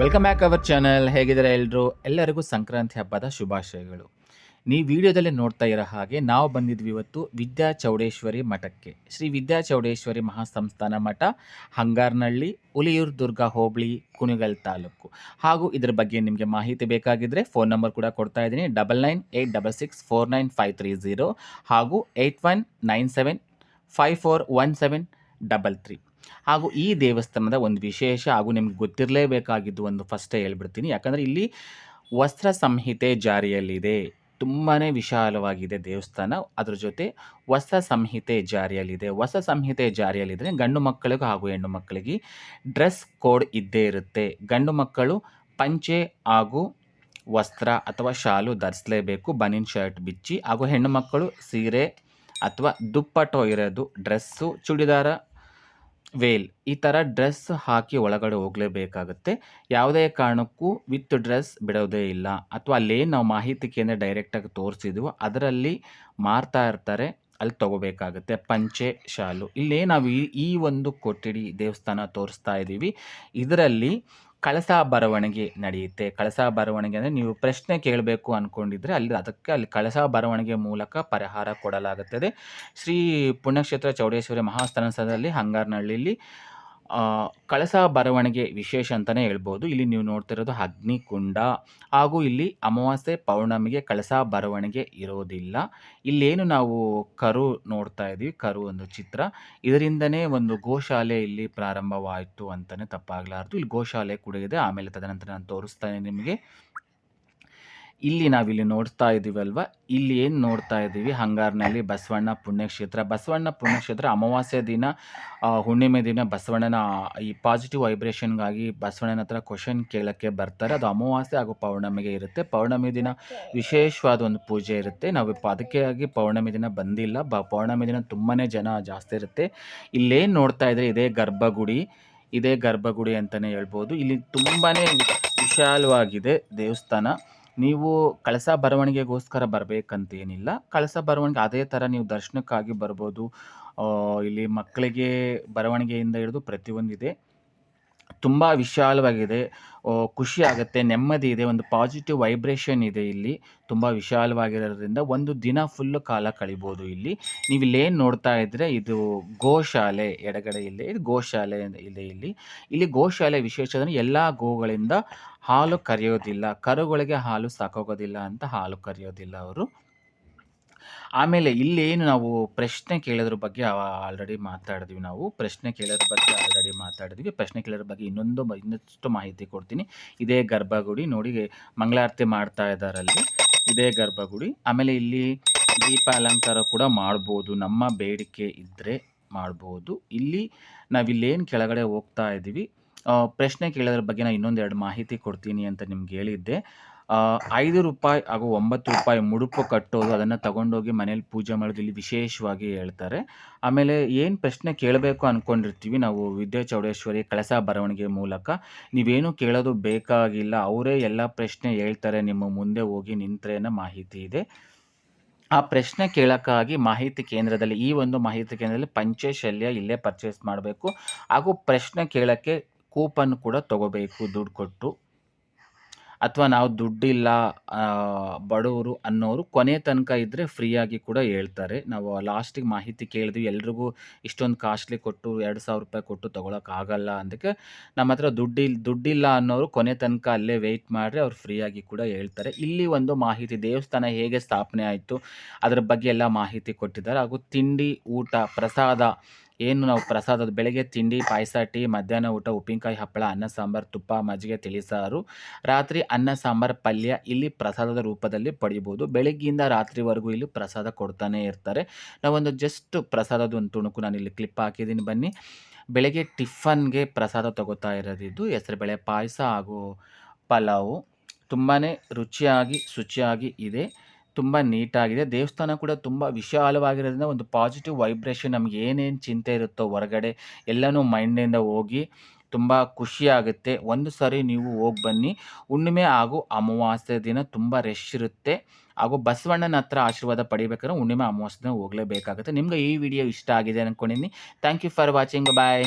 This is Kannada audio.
ವೆಲ್ಕಮ್ ಬ್ಯಾಕ್ ಅವರ್ ಚಾನಲ್ ಹೇಗಿದ್ದಾರೆ ಎಲ್ಲರೂ ಎಲ್ಲರಿಗೂ ಸಂಕ್ರಾಂತಿ ಹಬ್ಬದ ಶುಭಾಶಯಗಳು. ನೀವು ವಿಡಿಯೋದಲ್ಲಿ ನೋಡ್ತಾ ಇರೋ ಹಾಗೆ ನಾವು ಬಂದಿದ್ವಿ ಇವತ್ತು ವಿದ್ಯಾ ಚೌಡೇಶ್ವರಿ ಮಠಕ್ಕೆ. ಶ್ರೀ ವಿದ್ಯಾ ಚೌಡೇಶ್ವರಿ ಮಹಾಸಂಸ್ಥಾನ ಮಠ ಹಂಗಾರ್ನಹಳ್ಳಿ ಉಲಿಯೂರು ದುರ್ಗ ಹೋಬಳಿ, ಕುಣಿಗಲ್ ತಾಲೂಕು. ಹಾಗೂ ಇದರ ಬಗ್ಗೆ ನಿಮಗೆ ಮಾಹಿತಿ ಬೇಕಾಗಿದ್ದರೆ ಫೋನ್ ನಂಬರ್ ಕೂಡ ಕೊಡ್ತಾ ಇದ್ದೀನಿ. Double nine eight double six four nine five three zero ಹಾಗೂ eight one nine seven five four one seven double three ಹಾಗೂ ಈ ದೇವಸ್ಥಾನದ ಒಂದು ವಿಶೇಷ ಹಾಗೂ ನಿಮ್ಗೆ ಗೊತ್ತಿರಲೇಬೇಕಾಗಿದ್ದು ಒಂದು ಫಸ್ಟೇ ಹೇಳ್ಬಿಡ್ತೀನಿ. ಯಾಕಂದರೆ ಇಲ್ಲಿ ವಸ್ತ್ರ ಸಂಹಿತೆ ಜಾರಿಯಲ್ಲಿದೆ. ತುಂಬಾ ವಿಶಾಲವಾಗಿದೆ ದೇವಸ್ಥಾನ. ಅದ್ರ ಜೊತೆ ವಸ್ತ್ರ ಸಂಹಿತೆ ಜಾರಿಯಲ್ಲಿದೆ. ವಸ್ತ್ರ ಸಂಹಿತೆ ಜಾರಿಯಲ್ಲಿದ್ದರೆ ಗಂಡು ಮಕ್ಕಳಿಗೂ ಹಾಗೂ ಹೆಣ್ಣು ಮಕ್ಕಳಿಗೆ ಡ್ರೆಸ್ ಕೋಡ್ ಇದ್ದೇ ಇರುತ್ತೆ. ಗಂಡು ಮಕ್ಕಳು ಪಂಚೆ ಹಾಗೂ ವಸ್ತ್ರ ಅಥವಾ ಶಾಲು ಧರಿಸಲೇಬೇಕು. ಬನಿನ್ ಶರ್ಟ್ ಬಿಚ್ಚಿ ಹಾಗೂ ಹೆಣ್ಣು ಮಕ್ಕಳು ಸೀರೆ ಅಥವಾ ದುಪ್ಪಟೋ ಇರೋದು ಡ್ರೆಸ್ಸು ಚೂಡಿದಾರ ವೇಲ್. ಈ ಥರ ಡ್ರೆಸ್ ಹಾಕಿ ಒಳಗಡೆ ಹೋಗಲೇಬೇಕಾಗುತ್ತೆ. ಯಾವುದೇ ಕಾರಣಕ್ಕೂ ವಿತ್ ಡ್ರೆಸ್ ಬಿಡೋದೇ ಇಲ್ಲ. ಅಥವಾ ಅಲ್ಲೇನು ನಾವು ಮಾಹಿತಿ ಕೇಂದ್ರ ಡೈರೆಕ್ಟಾಗಿ ತೋರಿಸಿದ್ವು. ಅದರಲ್ಲಿ ಮಾರ್ತಾ ಇರ್ತಾರೆ. ಅಲ್ಲಿ ತಗೋಬೇಕಾಗುತ್ತೆ. ಪಂಚೆ, ಶಾಲು. ಇಲ್ಲೇ ನಾವು ಈ ಈ ಒಂದು ಕೊಠಡಿ ದೇವಸ್ಥಾನ ತೋರಿಸ್ತಾ ಇದ್ದೀವಿ ಇದರಲ್ಲಿ ಕಳಸ ಬರವಣಿಗೆ ನಡೆಯುತ್ತೆ. ಕಳಸಾ ಬರವಣಿಗೆ ಅಂದರೆ ನೀವು ಪ್ರಶ್ನೆ ಕೇಳಬೇಕು ಅಂದ್ಕೊಂಡಿದ್ರೆ ಅಲ್ಲಿ ಅದಕ್ಕೆ ಅಲ್ಲಿ ಕಳಸಾ ಬರವಣಿಗೆ ಮೂಲಕ ಪರಿಹಾರ ಕೊಡಲಾಗುತ್ತದೆ. ಶ್ರೀ ಪುಣ್ಯಕ್ಷೇತ್ರ ಚೌಡೇಶ್ವರಿ ಮಹಾಸ್ಥಾನದಲ್ಲಿ ಹಂಗಾರನಹಳ್ಳಿಲಿ ಆ, ಕಳಸ ಬರವಣಿಗೆ ವಿಶೇಷ ಅಂತಲೇ ಹೇಳ್ಬೋದು. ಇಲ್ಲಿ ನೀವು ನೋಡ್ತಿರೋದು ಅಗ್ನಿಕುಂಡ. ಹಾಗೂ ಇಲ್ಲಿ ಅಮಾವಾಸ್ಯೆ ಪೌರ್ಣಮಿಗೆ ಕಳಸ ಬರವಣಿಗೆ ಇರೋದಿಲ್ಲ. ಇಲ್ಲೇನು ನಾವು ಕರು ನೋಡ್ತಾ ಇದ್ದೀವಿ, ಕರು ಒಂದು ಚಿತ್ರ. ಇದರಿಂದನೇ ಒಂದು ಗೋಶಾಲೆ ಇಲ್ಲಿ ಪ್ರಾರಂಭವಾಯಿತು ಅಂತಲೇ ತಪ್ಪಾಗಲಾರ್ದು. ಇಲ್ಲಿ ಗೋಶಾಲೆ ಕೂಡ ಇದೆ ಆಮೇಲೆ ತದನಂತರ ನಾನು ತೋರಿಸ್ತಾನೆ ನಿಮಗೆ. ಇಲ್ಲಿ ನಾವಿಲ್ಲಿ ನೋಡ್ತಾ ಇದ್ದೀವಲ್ವ ಇಲ್ಲಿ ಏನು ನೋಡ್ತಾ ಇದ್ದೀವಿ ಹಂಗಾರ್ನಲ್ಲಿ ಬಸವಣ್ಣ ಪುಣ್ಯಕ್ಷೇತ್ರ. ಬಸವಣ್ಣ ಪುಣ್ಯಕ್ಷೇತ್ರ ಅಮಾವಾಸ್ಯೆ ದಿನ ಹುಣ್ಣಿಮೆ ದಿನ ಬಸವಣ್ಣನ, ಈ ಪಾಸಿಟಿವ್ ವೈಬ್ರೇಷನ್ಗಾಗಿ ಬಸವಣ್ಣನ ಹತ್ರ ಕ್ವಶನ್ ಕೇಳೋಕ್ಕೆ ಬರ್ತಾರೆ. ಅದು ಅಮಾವಾಸ್ಯೆ ಹಾಗೂ ಪೌರ್ಣಮಿಗೆ ಇರುತ್ತೆ. ಪೌರ್ಣಮಿ ದಿನ ವಿಶೇಷವಾದ ಒಂದು ಪೂಜೆ ಇರುತ್ತೆ. ನಾವು ಅದಕ್ಕೆ ಆಗಿ ಪೌರ್ಣಮಿ ದಿನ ಬಂದಿಲ್ಲ. ಬ, ಪೌರ್ಣಮಿ ದಿನ ತುಂಬಾ ಜನ ಜಾಸ್ತಿ ಇರುತ್ತೆ. ಇಲ್ಲೇನು ನೋಡ್ತಾ ಇದ್ರೆ ಇದೇ ಗರ್ಭಗುಡಿ ಇದೇ ಗರ್ಭಗುಡಿ ಅಂತಲೇ ಹೇಳ್ಬೋದು. ಇಲ್ಲಿ ತುಂಬಾ ವಿಶಾಲವಾಗಿದೆ ದೇವಸ್ಥಾನ. ನೀವು ಕಳಸ ಬರವಣಿಗೆಗೋಸ್ಕರ ಬರಬೇಕಂತೇನಿಲ್ಲ. ಕಳಸ ಬರವಣಿಗೆ ಅದೇ ಥರ ನೀವು ದರ್ಶನಕ್ಕಾಗಿ ಬರ್ಬೋದು. ಇಲ್ಲಿ ಮಕ್ಕಳಿಗೆ ಬರವಣಿಗೆಯಿಂದ ಹಿಡಿದು ಪ್ರತಿಯೊಂದಿದೆ. ತುಂಬ ವಿಶಾಲವಾಗಿದೆ. ಖುಷಿ ಆಗುತ್ತೆ, ನೆಮ್ಮದಿ ಇದೆ, ಒಂದು ಪಾಸಿಟಿವ್ ವೈಬ್ರೇಷನ್ ಇದೆ ಇಲ್ಲಿ. ತುಂಬ ವಿಶಾಲವಾಗಿರೋದ್ರಿಂದ ಒಂದು ದಿನ ಫುಲ್ ಕಾಲ ಕಳಿಬೋದು ಇಲ್ಲಿ. ನೀವು ಇಲ್ಲೇನು ನೋಡ್ತಾ ಇದ್ರೆ ಇದು ಗೋಶಾಲೆ ಎಡಗಡೆ ಇಲ್ಲಿ, ಇದು ಗೋಶಾಲೆ ಇದೆ ಇಲ್ಲಿ. ಇಲ್ಲಿ ಗೋಶಾಲೆ ವಿಶೇಷ ಅಂದರೆ ಎಲ್ಲ ಗೋಗಳಿಂದ ಹಾಲು ಕರೆಯೋದಿಲ್ಲ. ಕರುಗಳಿಗೆ ಹಾಲು ಸಾಕೋಗೋದಿಲ್ಲ ಅಂತ ಹಾಲು ಕರೆಯೋದಿಲ್ಲ ಅವರು. ಆಮೇಲೆ ಇಲ್ಲೇನು ನಾವು ಪ್ರಶ್ನೆ ಕೇಳೋದ್ರ ಬಗ್ಗೆ ಆಲ್ರೆಡಿ ಮಾತಾಡಿದ್ವಿ ನಾವು. ಪ್ರಶ್ನೆ ಕೇಳೋದ್ರ ಬಗ್ಗೆ ಆಲ್ರೆಡಿ ಮಾತಾಡಿದ್ವಿ. ಪ್ರಶ್ನೆ ಕೇಳೋದ್ರ ಬಗ್ಗೆ ಇನ್ನೊಂದು ಇನ್ನಷ್ಟು ಮಾಹಿತಿ ಕೊಡ್ತೀನಿ. ಇದೇ ಗರ್ಭಗುಡಿ ನೋಡಿ, ಮಂಗಳಾರತಿ ಮಾಡ್ತಾ ಇದ್ದಾರಲ್ಲಿ. ಇದೇ ಗರ್ಭಗುಡಿ. ಆಮೇಲೆ ಇಲ್ಲಿ ದೀಪ ಅಲಂಕಾರ ಕೂಡ ಮಾಡ್ಬೋದು. ನಮ್ಮ ಬೇಡಿಕೆ ಇದ್ದರೆ ಮಾಡ್ಬೋದು. ಇಲ್ಲಿ ನಾವಿಲ್ಲೇನು ಕೆಳಗಡೆ ಹೋಗ್ತಾ ಇದ್ದೀವಿ. ಪ್ರಶ್ನೆ ಕೇಳೋದ್ರ ಬಗ್ಗೆ ನಾನು ಇನ್ನೊಂದು ಎರಡು ಮಾಹಿತಿ ಕೊಡ್ತೀನಿ ಅಂತ ನಿಮ್ಗೆ ಹೇಳಿದ್ದೆ. ಐದು ರೂಪಾಯಿ ಹಾಗೂ ಒಂಬತ್ತು ರೂಪಾಯಿ ಮುಡುಪು ಕಟ್ಟೋದು ಅದನ್ನು ತಗೊಂಡೋಗಿ ಮನೇಲಿ ಪೂಜೆ ಮಾಡೋದು ಇಲ್ಲಿ ವಿಶೇಷವಾಗಿ ಹೇಳ್ತಾರೆ. ಆಮೇಲೆ ಏನು ಪ್ರಶ್ನೆ ಕೇಳಬೇಕು ಅಂದ್ಕೊಂಡಿರ್ತೀವಿ ನಾವು ವಿದ್ಯಾ ಚೌಡೇಶ್ವರಿ ಕಳಸ ಬರವಣಿಗೆ ಮೂಲಕ. ನೀವೇನು ಕೇಳೋದು ಬೇಕಾಗಿಲ್ಲ, ಅವರೇ ಎಲ್ಲ ಪ್ರಶ್ನೆ ಹೇಳ್ತಾರೆ, ನಿಮ್ಮ ಮುಂದೆ ಹೋಗಿ ನಿಂತರೆ ಅನ್ನೋ ಮಾಹಿತಿ ಇದೆ. ಆ ಪ್ರಶ್ನೆ ಕೇಳೋಕ್ಕಾಗಿ ಮಾಹಿತಿ ಕೇಂದ್ರದಲ್ಲಿ, ಈ ಒಂದು ಮಾಹಿತಿ ಕೇಂದ್ರದಲ್ಲಿ ಪಂಚೆ ಶಲ್ಯ ಇಲ್ಲೇ ಪರ್ಚೇಸ್ ಮಾಡಬೇಕು. ಹಾಗೂ ಪ್ರಶ್ನೆ ಕೇಳೋಕ್ಕೆ ಕೂಪನ್ ಕೂಡ ತಗೋಬೇಕು, ದುಡ್ಡು ಕೊಟ್ಟು. ಅಥವಾ ನಾವು ದುಡ್ಡಿಲ್ಲ ಬಡವರು ಅನ್ನೋರು ಕೊನೆ ತನಕ ಇದ್ದರೆ ಫ್ರೀಯಾಗಿ ಕೂಡ ಹೇಳ್ತಾರೆ. ನಾವು ಲಾಸ್ಟಿಗೆ ಮಾಹಿತಿ ಕೇಳಿದ್ವಿ, ಎಲ್ರಿಗೂ ಇಷ್ಟೊಂದು ಕಾಸ್ಟ್ಲಿ ಕೊಟ್ಟು ಎರಡು ಸಾವಿರ ರೂಪಾಯಿ ಕೊಟ್ಟು ತೊಗೊಳಕ್ಕಾಗಲ್ಲ ಅಂದಕ್ಕೆ ನಮ್ಮ ಹತ್ರ ದುಡ್ಡಿಲ್ಲ ದುಡ್ಡಿಲ್ಲ ಅನ್ನೋರು ಕೊನೆ ತನಕ ಅಲ್ಲೇ ವೆಯ್ಟ್ ಮಾಡಿರಿ, ಅವ್ರು ಫ್ರೀಯಾಗಿ ಕೂಡ ಹೇಳ್ತಾರೆ. ಇಲ್ಲಿ ಒಂದು ಮಾಹಿತಿ, ದೇವಸ್ಥಾನ ಹೇಗೆ ಸ್ಥಾಪನೆ ಆಯಿತು, ಅದರ ಬಗ್ಗೆ ಎಲ್ಲ ಮಾಹಿತಿ ಕೊಟ್ಟಿದ್ದಾರೆ. ಹಾಗೂ ತಿಂಡಿ, ಊಟ, ಪ್ರಸಾದ ಏನು ನಾವು ಪ್ರಸಾದದ ಬೆಳಗ್ಗೆ ತಿಂಡಿ, ಪಾಯಸ, ಟೀ, ಮಧ್ಯಾಹ್ನ ಊಟ, ಉಪ್ಪಿನಕಾಯಿ ಹಪ್ಪಳ, ಅನ್ನ ಸಾಂಬಾರು, ತುಪ್ಪ, ಮಜ್ಜಿಗೆ ತಿಳಿಸಾರು ರಾತ್ರಿ ಅನ್ನ, ಸಾಂಬಾರು, ಪಲ್ಯ ಇಲ್ಲಿ ಪ್ರಸಾದದ ರೂಪದಲ್ಲಿ ಪಡೆಯಬಹುದು ಬೆಳಗ್ಗೆಯಿಂದ ರಾತ್ರಿವರೆಗೂ ಇಲ್ಲಿ ಪ್ರಸಾದ ಕೊಡ್ತಾನೆ ಇರ್ತಾರೆ. ನಾವೊಂದು ಜಸ್ಟ್ ಪ್ರಸಾದದ ಒಂದು ತುಣುಕು ನಾನು ಇಲ್ಲಿ ಕ್ಲಿಪ್ ಹಾಕಿದ್ದೀನಿ. ಬನ್ನಿ. ಬೆಳಗ್ಗೆ ಟಿಫನ್ಗೆ ಪ್ರಸಾದ ತಗೋತಾ ಇರೋದಿದ್ದು ಹೆಸರುಬೇಳೆ ಪಾಯಸ ಹಾಗೂ ಪಲಾವು. ತುಂಬಾ ರುಚಿಯಾಗಿ, ಶುಚಿಯಾಗಿ ಇದೆ. ತುಂಬ ನೀಟಾಗಿದೆ. ದೇವಸ್ಥಾನ ಕೂಡ ತುಂಬ ವಿಶಾಲವಾಗಿರೋದ್ರಿಂದ ಒಂದು ಪಾಸಿಟಿವ್ ವೈಬ್ರೇಷನ್ ನಮ್ಗೆ ಏನೇನು ಚಿಂತೆ ಇರುತ್ತೋ ಹೊರಗಡೆ ಎಲ್ಲನೂ ಮೈಂಡಿಂದ ಹೋಗಿ ತುಂಬ ಖುಷಿಯಾಗುತ್ತೆ ಒಂದು ಸಾರಿ ನೀವು ಹೋಗಿ ಬನ್ನಿ. ಹುಣ್ಣಿಮೆ ಹಾಗೂ ಅಮಾವಾಸ್ಯೆ ದಿನ ತುಂಬ ರಶ್ ಇರುತ್ತೆ. ಹಾಗೂ ಬಸವಣ್ಣನ ಹತ್ರ ಆಶೀರ್ವಾದ ಪಡಿಬೇಕಾದ್ರೆ ಹುಣ್ಣಿಮೆ ಅಮಾವಾಸ್ಯೆ ದಿನ ಹೋಗಲೇಬೇಕಾಗುತ್ತೆ. ನಿಮ್ಗೆ ಈ ವಿಡಿಯೋ ಇಷ್ಟ ಆಗಿದೆ ಅನ್ಕೊಂಡಿನಿ thank you for watching bye